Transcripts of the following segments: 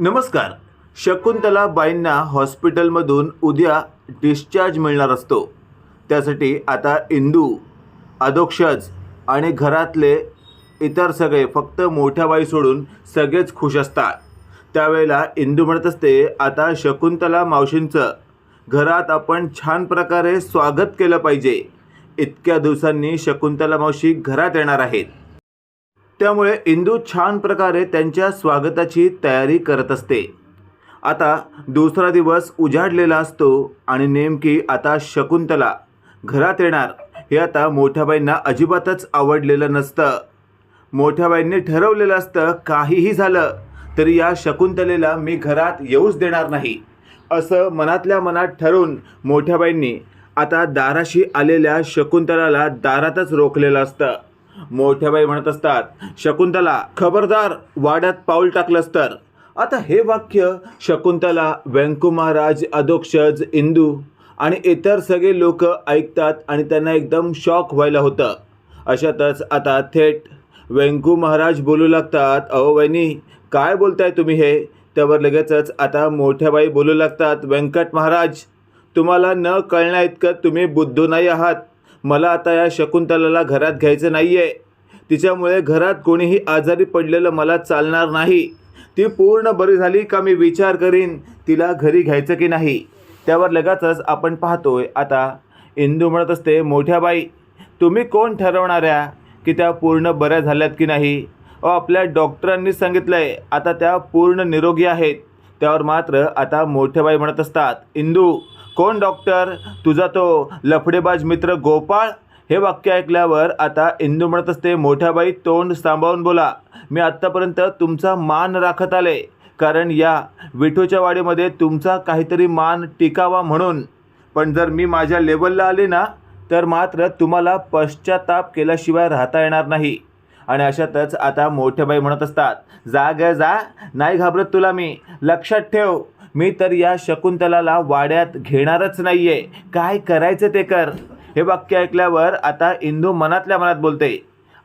नमस्कार. शकुंतला बाईंना हॉस्पिटलमधून उद्या डिस्चार्ज मिळणार असतो. त्यासाठी आता इंदू अधोक्षज आणि घरातले इतर सगळे फक्त मोठ्या बाई सोडून सगळेच खुश असतात. त्यावेळेला इंदू म्हणत असते आता शकुंतला मावशींचं घरात आपण छान प्रकारे स्वागत केलं पाहिजे. इतक्या दिवसांनी शकुंतला मावशी घरात येणार आहेत. त्यामुळे इंदू छान प्रकारे त्यांच्या स्वागताची तयारी करत असते. आता दुसरा दिवस उजाडलेला असतो आणि नेमकी आता शकुंतला घरात येणार हे आता मोठ्याबाईंना अजिबातच आवडलेलं नसतं. मोठ्याबाईंनी ठरवलेलं असतं काहीही झालं तरी या शकुंतलेला मी घरात येऊच देणार नाही असं मनातल्या मनात ठरवून मोठ्याबाईंनी आता दाराशी आलेल्या शकुंतलाला दारातच रोखलेलं असतं. मोठ्याबाई म्हणत असतात शकुंतला खबरदार वाड्यात पाऊल टाकलंस तर. आता हे वाक्य शकुंतला व्यंकू महाराज अधोक्षज इंदू आणि इतर सगळे लोक ऐकतात आणि त्यांना एकदम शॉक व्हायला होतं. अशातच आता थेट व्यंकू महाराज बोलू लागतात अहो वहिनी काय बोलताय तुम्ही हे? त्यावर लगेचच आता मोठ्याबाई बोलू लागतात व्यंकट महाराज तुम्हाला न कळण्या इतकं तुम्ही बुद्धू नाही आहात. मला आता या शकुंतलाला घरात घ्यायचं नाही आहे तिच्यामुळे घरात कोणीही आजारी पडलेलं मला चालणार नाही. ती पूर्ण बरी झाली का मी विचार करीन तिला घरी घ्यायचं की नाही? त्यावर लगेचच आपण पाहतोय आता. इंदू म्हणत असते मोठ्या बाई तुम्ही कोण ठरवणाऱ्या की त्या पूर्ण बऱ्या झाल्यात की नाही? अहो आपल्या डॉक्टरांनी सांगितलं आहे आता त्या पूर्ण निरोगी आहेत. त्यावर मात्र आता मोठ्या बाई म्हणत असतात इंदू कोण डॉक्टर? तुझा तो लफडेबाज मित्र गोपाळ? हे वाक्य ऐकल्यावर आता इंदू म्हणत असते मोठ्याबाई तोंड सांभाळून बोला. मी आत्तापर्यंत तुमचा मान राखत आले. कारण या विठूच्या वाडीमध्ये तुमचा काहीतरी मान टिकावा म्हणून. पण जर मी माझ्या लेवलला आले ना तर मात्र तुम्हाला पश्चाताप केल्याशिवाय राहता येणार नाही. आणि अशातच आता मोठ्याबाई म्हणत असतात जा ग जा. नाही घाबरत तुला मी. लक्षात ठेव. मी तर या शकुंतलाला वाड्यात घेणारच नाही आहे काय करायचं ते कर. हे वाक्य ऐकल्यावर आता इंदू मनातल्या मनात बोलते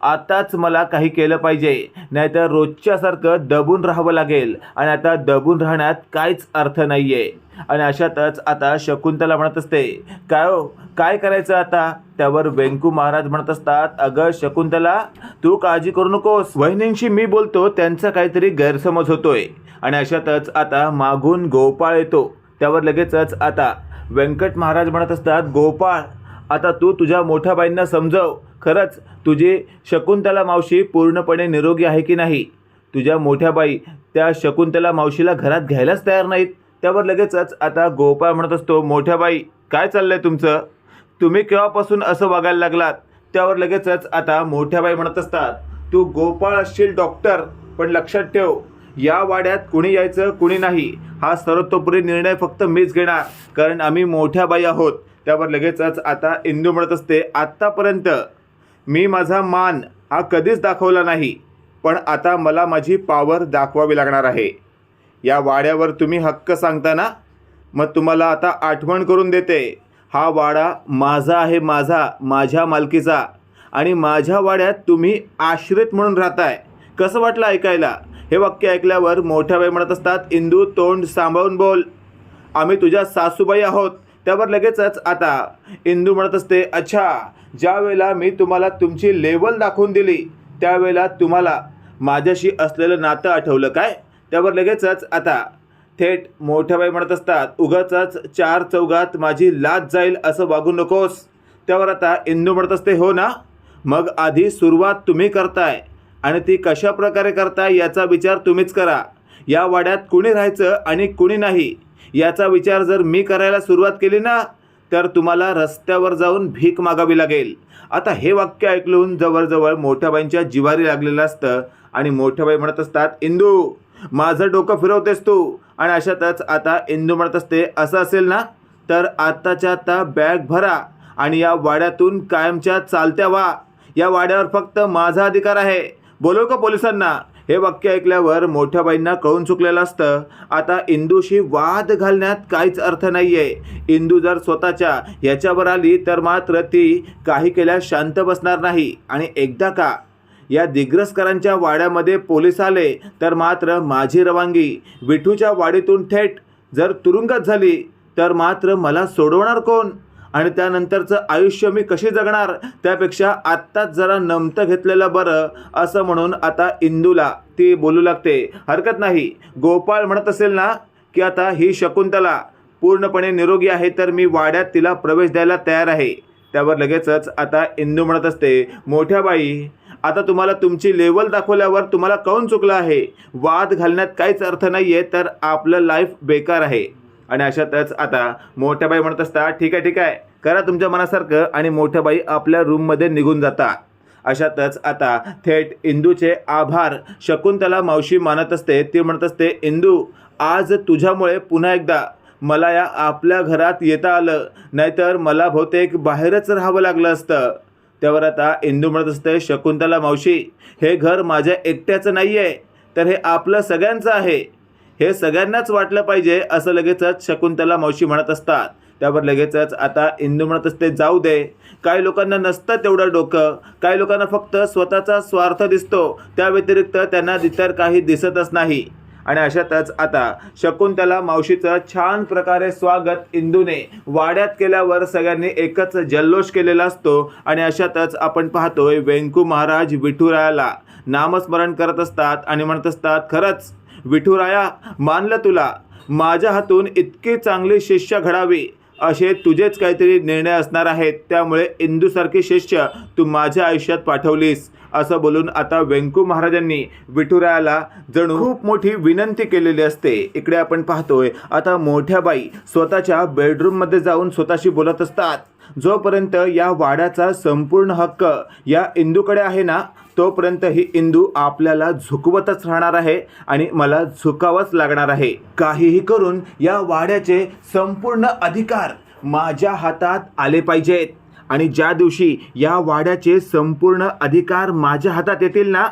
आताच मला काही केलं पाहिजे. नाहीतर रोजच्यासारखं दबून राहावं लागेल आणि आता दबून राहण्यात काहीच अर्थ नाही आहे आणि अशातच आता शकुंतला म्हणत असते काय हो? काय करायचं आता? त्यावर वेंकू महाराज म्हणत असतात अगं शकुंतला तू काळजी करू नकोस. वहिनींशी मी बोलतो त्यांचा काहीतरी गैरसमज होतोय. आणि अशातच आता मागून गोपाळ येतो. त्यावर लगेचच आता व्यंकट महाराज म्हणत असतात गोपाळ आता तू तुझ्या मोठ्या बाईंना समजव. खरंच तुझी शकुंतला मावशी पूर्णपणे निरोगी आहे की नाही? तुझ्या मोठ्या बाई त्या शकुंतला मावशीला घरात घ्यायलाच तयार नाहीत. त्यावर लगेचच आता गोपाळ म्हणत असतो मोठ्या बाई काय चाललंय तुमचं? तुम्ही केव्हापासून असं वागायला लागलात? त्यावर लगेचच आता मोठ्या बाई म्हणत असतात तू गोपाळ असशील डॉक्टर पण लक्षात ठेव या वाड्यात कुणी यायचं कुणी नाही हा सर्वतोपरी निर्णय फक्त मीच घेणार कारण आम्ही मोठ्या बाई आहोत. त्यावर लगेचच आता इंदू म्हणत असते आत्तापर्यंत मी माझा मान हा कधीच दाखवला नाही पण आता मला माझी पावर दाखवावी लागणार आहे. या वाड्यावर तुम्ही हक्क सांगता ना? मग तुम्हाला आता आठवण करून देते हा वाडा माझा आहे माझा माझ्या मालकीचा आणि माझ्या वाड्यात तुम्ही आश्रित म्हणून राहताय. कसं वाटलं ऐकायला? हे वाक्य ऐकल्यावर मोठ्या बाई म्हणत असतात इंदू तोंड सांभाळून बोल. आम्ही तुझ्या सासूबाई आहोत. त्यावर लगेचच आता इंदू म्हणत असते अच्छा ज्यावेळेला मी तुम्हाला तुमची लेवल दाखवून दिली त्यावेळेला तुम्हाला माझ्याशी असलेलं नातं आठवलं काय? त्यावर लगेचच आता थेट मोठ्याबाई म्हणत असतात उगाचच चार चौघात माझी लाज जाईल असं वागू नकोस. त्यावर आता इंदू म्हणत असते हो ना मग आधी सुरुवात तुम्ही करताय. आणि ती कशा प्रकारे करता याचा विचार तुम्हीच करा. या वाड्यात कुणी राहायचं आणि कुणी नाही याचा विचार जर मी करायला सुरुवात केली ना तर तुम्हाला रस्त्यावर जाऊन भीक मागावी लागेल. आता हे वाक्य ऐकलून जवळजवळ मोठ्याबाईंच्या जिवारी लागलेलं असतं आणि मोठ्याबाई म्हणत असतात इंदू माझं डोकं फिरवतेस तू. आणि अशातच आता इंदू म्हणत असते असं असेल ना तर आत्ताच्या आता बॅग भरा आणि या वाड्यातून कायमच्या चालत्या व्हा. या वाड्यावर फक्त माझा अधिकार आहे. बोलव का पोलिसांना? हे वाक्य ऐकल्यावर मोठ्याबाईंना कळून चुकलेलं असतं. आता इंदूशी वाद घालण्यात काहीच अर्थ नाही आहे इंदू जर स्वतःच्या याच्यावर आली तर मात्र ती काही केल्यास शांत बसणार नाही. आणि एकदा का? या दिग्रसकरांच्या वाड्यामध्ये पोलीस आले तर मात्र माझी रवानगी. विठूच्या वाडीतून थेट जर तुरुंगात झाली तर मात्र मला सोडवणार कोण? आणि त्यानंतरचं आयुष्य मी कशी जगणार? त्यापेक्षा आत्ताच जरा नमतं घेतलेलं बरं असं म्हणून आता इंदूला ती बोलू लागते. हरकत नाही. गोपाळ म्हणत असेल ना की आता ही शकुंतला. पूर्णपणे निरोगी आहे तर मी वाड्यात तिला प्रवेश द्यायला तयार आहे. त्यावर लगेचच आता इंदू म्हणत असते मोठ्या बाई आता तुम्हाला तुमची लेवल दाखवल्यावर तुम्हाला काऊन चुकलं आहे? वाद घालण्यात काहीच अर्थ नाही आहे तर आपलं लाईफ बेकार आहे. आणि अशातच आता मोठ्या बाई म्हणत असता ठीक आहे ठीक आहे करा तुमच्या मनासारखं. आणि मोठ्या बाई आपल्या रूममध्ये निघून जातात. अशातच आता थेट इंदूचे आभार शकुंतला मावशी मानत असते. ती म्हणत असते इंदू आज तुझ्यामुळे पुन्हा एकदा मला या आपल्या घरात येता आलं. नाहीतर मला बहुतेक बाहेरच राहावं लागलं असतं. त्यावर आता इंदू म्हणत असते शकुंतला मावशी हे घर माझ्या एकट्याचं नाही आहे तर हे आपलं सगळ्यांचं आहे. हे सगळ्यांनाच वाटलं पाहिजे असं लगेचच शकुंतला मावशी म्हणत असतात. त्यावर लगेचच आता इंदू म्हणत असते जाऊ दे. काही लोकांना नसतं तेवढं डोकं. काही लोकांना फक्त स्वतःचा स्वार्थ दिसतो. त्या व्यतिरिक्त त्यांना इतर काही दिसतच नाही. आणि अशातच आता शकुंतला मावशीचं छान प्रकारे स्वागत इंदूने वाड्यात केल्यावर सगळ्यांनी एकच जल्लोष केलेला असतो. आणि अशातच आपण पाहतोय वेंकू महाराज विठुरायाला नामस्मरण करत असतात आणि म्हणत असतात खरंच विठुराया मानलं तुला. माझ्या हातून इतकी चांगली शिष्य घडावी असे तुझेच काहीतरी निर्णय असणार आहेत. त्यामुळे इंदूसारखी शिष्य तू माझ्या आयुष्यात पाठवलीस असं बोलून आता व्यंकू महाराजांनी विठुरायाला जणू खूप मोठी विनंती केलेली असते. इकडे आपण पाहतोय आता मोठ्या बाई स्वतःच्या बेडरूममध्ये जाऊन स्वतःशी बोलत असतात. जोपर्यंत या वाड्याचा संपूर्ण हक्क या इंदूकडे आहे ना तोपर्यंत ही इंदू आपल्याला झुकवतच राहणार आहे आणि मला झुकावंच लागणार आहे. काहीही करून या वाड्याचे संपूर्ण अधिकार माझ्या हातात आले पाहिजेत. आणि ज्या दिवशी या वाड्याचे संपूर्ण अधिकार माझ्या हातात येतील ना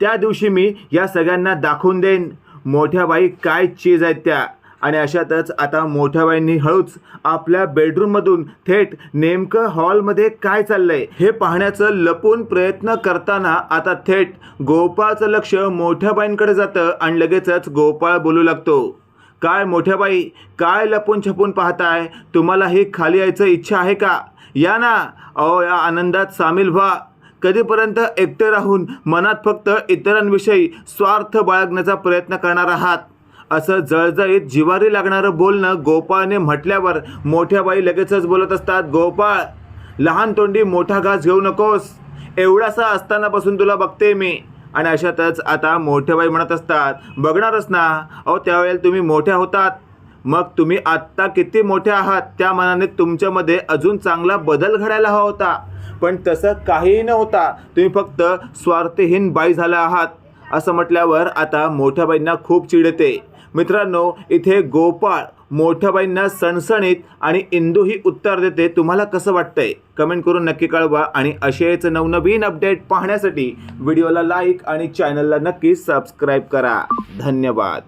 त्या दिवशी मी या सगळ्यांना दाखवून देईन. मोठ्या बाई काय चीज आहेत त्या? आणि अशातच आता मोठ्या बाईंनी हळूच आपल्या बेडरूममधून थेट नेमकं हॉलमध्ये काय चाललंय हे पाहण्याचं लपून प्रयत्न करताना आता थेट गोपाळचं लक्ष मोठ्या बाईंकडे जातं आणि लगेचच गोपाळ बोलू लागतो काय मोठ्या बाई काय लपून छपून पाहताय? तुम्हाला ही खाली यायचं इच्छा आहे का? या ना. अहो या आनंदात सामील व्हा. कधीपर्यंत एकटे राहून मनात फक्त इतरांविषयी स्वार्थ बाळगण्याचा प्रयत्न करणार आहात? असं जळजळीत जिवारी लागणारं बोलणं गोपाळने म्हटल्यावर मोठ्या बाई लगेचच बोलत असतात गोपाळ लहान तोंडी मोठा घास घेऊ नकोस. एवढासा असतानापासून तुला बघते मी. आणि अशातच आता मोठ्या बाई म्हणत असतात बघणारच ना. अहो त्यावेळेला तुम्ही मोठ्या होतात. मग तुम्ही आत्ता किती मोठे आहात? त्या मनाने तुमच्यामध्ये अजून चांगला बदल घडायला हवा होता. पण तसं काहीही न होता तुम्ही फक्त स्वार्थहीन बाई झाला आहात. असं म्हटल्यावर आता मोठ्या बाईंना खूप चिड येते. मित्रांनो इथे गोपाळ मोठ्याबाईंना सणसणीत आणि इंदू ही उत्तर देते. तुम्हाला कसं वाटतंय? कमेंट करून नक्की कळवा आणि असेच नवनवीन अपडेट पाहण्यासाठी व्हिडिओला लाईक आणि चॅनलला नक्की सबस्क्राईब करा. धन्यवाद.